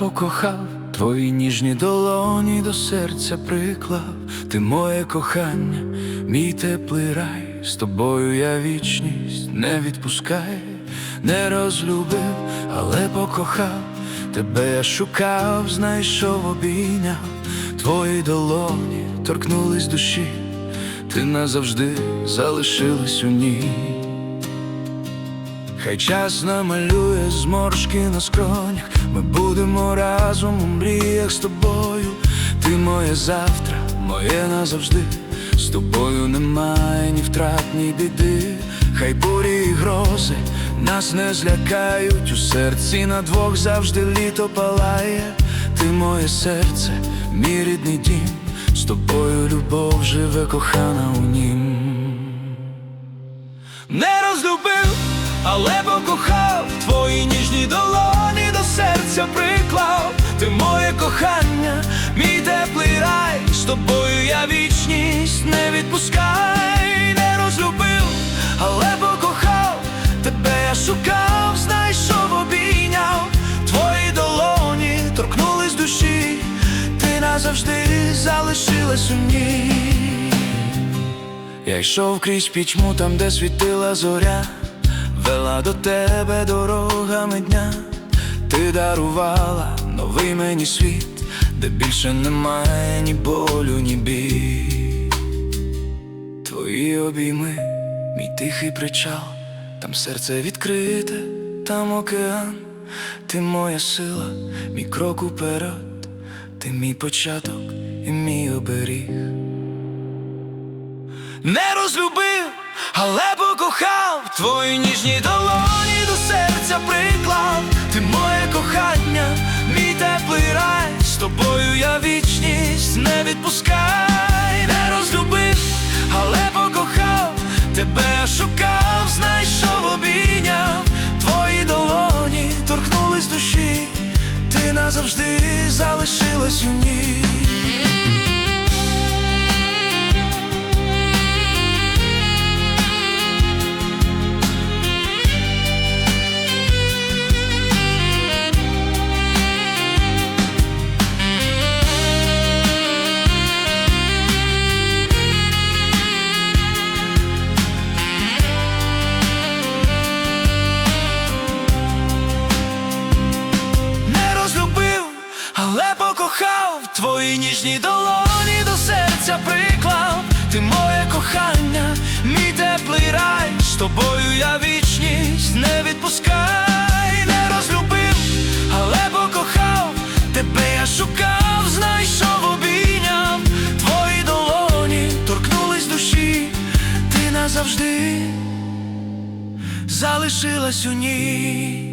покохав, твої ніжні долоні до серця приклав, ти моє кохання, мій теплий рай, з тобою я вічність не відпускай, не розлюбив, але покохав, тебе я шукав, знайшов, обійняв, твої долоні торкнулись душі, ти назавжди залишилась у ній. Хай час намалює зморшки на скронях, ми будемо разом у мріях з тобою. Ти моє завтра, моє назавжди. З тобою немає ні втрат, ні біди. Хай бурі і грози нас не злякають. У серці на двох завжди літо палає. Ти моє серце, мій рідний дім. З тобою любов живе кохана у нім. Не але покохав твої ніжні долоні до серця приклав. Ти моє кохання, мій теплий рай, з тобою я вічність не відпускай, не розлюбив, але покохав, тебе я шукав, знайшов, обійняв, твої долоні торкнулись душі, ти назавжди залишилась у ній. Я йшов крізь пітьму там, де світила зоря, вела до тебе дорогами дня, ти дарувала новий мені світ, де більше немає ні болю, ні біль. Твої обійми, мій тихий причал, там серце відкрите, там океан, ти моя сила, мій крок уперед, ти мій початок і мій оберіг. Не розлюбив, але покохав твої ніжні долоні до серця приклав. Ти моє кохання, мій теплий рай, з тобою я вічність не відпускай, не розлюбив, але покохав, тебе шукав, знайшов, обійняв, твої долоні торкнулись душі, ти назавжди залишилась у ній. Твої ніжні долоні до серця приклав. Ти моє кохання, мій теплий рай, з тобою я вічність не відпускай, не розлюбив, але покохав, тебе я шукав, знайшов, обійняв, твої долоні торкнулись душі, ти назавжди залишилась у ній.